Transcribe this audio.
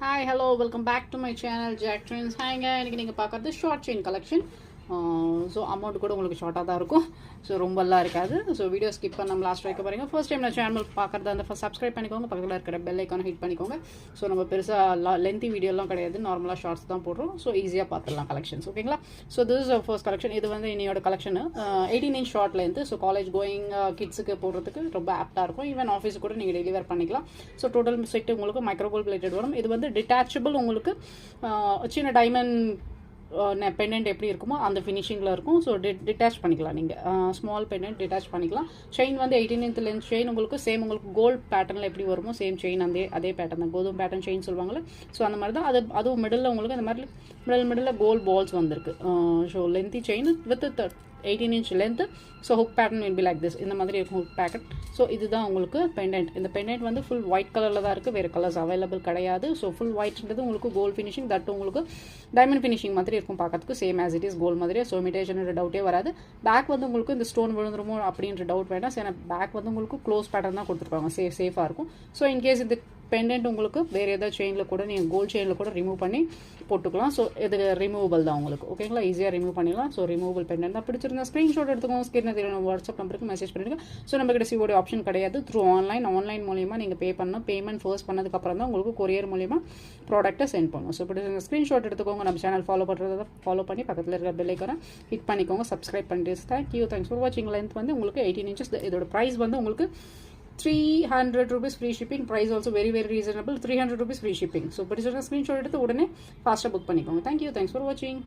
Hi hello welcome back to my channel Jack Trends ஹாய்ங்க இன்றைக்கி நீங்கள் பார்க்குறது short chain collection so amount கூட உங்களுக்கு ஷார்ட்டாக தான் இருக்கும். ஸோ ரொம்பலாம் இருக்காது. ஸோ வீடியோ ஸ்கிப் பண்ணாமல் லாஸ்ட் வரைக்கும் பாருங்கள் ஃபர்ஸ்ட் டைம் நான் சேனல் பார்க்குறதா அந்த ஃபஸ்ட் சப்ஸ்கிரைப் பண்ணிக்கோங்க. பக்கத்தில் இருக்கிற பெல் ஐக்கான ஹிட் பண்ணிக்கோங்க. ஸோ நம்ம பெருசாக லென்த்தி வீடியோலாம் கிடையாது. நார்மலாக ஷார்ட்ஸ் தான் போடுறோம். ஸோ ஈஸியாக பார்த்துடலாம் கலெக்ஷன்ஸ் ஓகேங்களா so this is first collection இது வந்து இன்னையோட collection eighteen inch short length so college going கிட்ஸுக்கு போடுறதுக்கு ரொம்ப ஆப்டாக இருக்கும். ஈவன் ஆஃபீஸுக்கு கூட நீங்கள் டெலிவர் பண்ணிக்கலாம். ஸோ டோட்டல் செட் உங்களுக்கு மைக்ரோகோல் பிளேட்டட் வரும். இது வந்து டிட்டாச்சபிள் உங்களுக்கு சின்ன டைமண்ட் பெண்டன்ட் எப்படி இருக்குமோ அந்த ஃபினிஷிங்கில் இருக்கும். ஸோ டி டிட்டாச் பண்ணிக்கலாம் நீங்கள் ஸ்மால் பெண்டன்ட் டிட்டாச் பண்ணிக்கலாம். செயின் வந்து எயிட்டீன் இன்த் லென்த் செயின் உங்களுக்கு சேம் உங்களுக்கு கோல்ட் பேட்டர்னில் எப்படி வருமோ சேம் செயின் அதே அதே பேட்டர்ன் தான். கோதும் பேட்டர்ன் செயின் சொல்லுவாங்கல்ல. ஸோ அந்த மாதிரி தான். அது அதுவும் மிடில் உங்களுக்கு அந்த மாதிரி மிடில் மிடில் கோல்ட் பால்ஸ் வந்திருக்கு. So lengthy chain with eighteen inch length so hook pattern will be like this இந்த மாதிரி இருக்கும் ஹுக் பேக்கெட் ஸோ இதுதான் உங்களுக்கு பெண்டன்ட் இந்த பெண்டன்ட் வந்து ஃபுல் ஒயிட் கலரில் தான் இருக்குது வேறு கலர்ஸ் அவைலபிள் கிடையாது. ஸோ ஃபுல் ஒயிட்ன்றது உங்களுக்கு கோல்ட் ஃபினிஷிங் தட் உங்களுக்கு டைமண்ட் ஃபினிஷிங் மாதிரி இருக்கும் பார்க்கறதுக்கு. Same as it is gold மாதிரியே. ஸோ இமிடேஷன் டவுட்டே வராது. பேக் வந்து உங்களுக்கு இந்த ஸ்டோன் விழுந்துருமோ அப்படின்ற டவுட் வேண்டாம். ஏன்னா பேக் வந்து உங்களுக்கு க்ளோஸ் பேட்டர்ன் தான் கொடுத்துருப்பாங்க. சேஃப் சேஃபாக இருக்கும். ஸோ இன்கேஸ் இது பெண்டன்ட் உங்களுக்கு வேறு ஏதாவது செயினில் கூட நீங்கள் கோல்ட் செயினில் கூட ரிமூவ் பண்ணி போட்டுக்கலாம். ஸோ இது ரிமூவபிள் தான் உங்களுக்கு. ஓகேங்களா ஈஸியாக ரிமூவ் பண்ணிடலாம். ஸோ ரிமூவபிள் பெண்டன்ட் தான் பிடிச்சிருந்தா ஸ்க்ரீன்ஷாட் எடுத்துக்கோங்க. ஸ்கிரீன் தெரியும் வாட்ஸ்அப் நம்பருக்கு மெசேஜ் பண்ணிடுங்க. ஸோ நம்ம கிட்ட சிவோட ஆப்ஷன் கிடையாது. த்ரூ ஆன்லைன் ஆன்லைன் மூலியமாக நீங்கள் பே பண்ணணும். பேமெண்ட் ஃபர்ஸ்ட் பண்ணதுக்கப்புறம் தான் உங்களுக்கு கொரியர் மூலியமாக ப்ராடக்ட்டை சென்ட் பண்ணும் ஸோ பிடிச்சிருந்த ஸ்க்ரீன்ஷாட் எடுத்துக்கோங்க. நம்ம சேனல் ஃபாலோ பண்ணுறத ஃபாலோ பண்ணி பக்கத்தில் இருக்கிற பெல்லைக்கான ஹிட் பண்ணிக்கோங்க. சப்ஸ்கிரைப் பண்ணிட்டு தேங்க்யூ தேங்க்ஸ் ஃபார் வாட்சிங் லென்த் வந்து உங்களுக்கு எயிட்டீன் இன்ச்சஸ் இதோட ப்ரைஸ் வந்து உங்களுக்கு three hundred rupees free shipping price also very very reasonable three hundred rupees free shipping so பிடிச்சிருந்த screenshot எடுத்து உடனே ஃபாஸ்ட்டாக புக் பண்ணிக்கோங்க. தேங்க்யூ தேங்க்ஸ் ஃபார் வாட்சிங்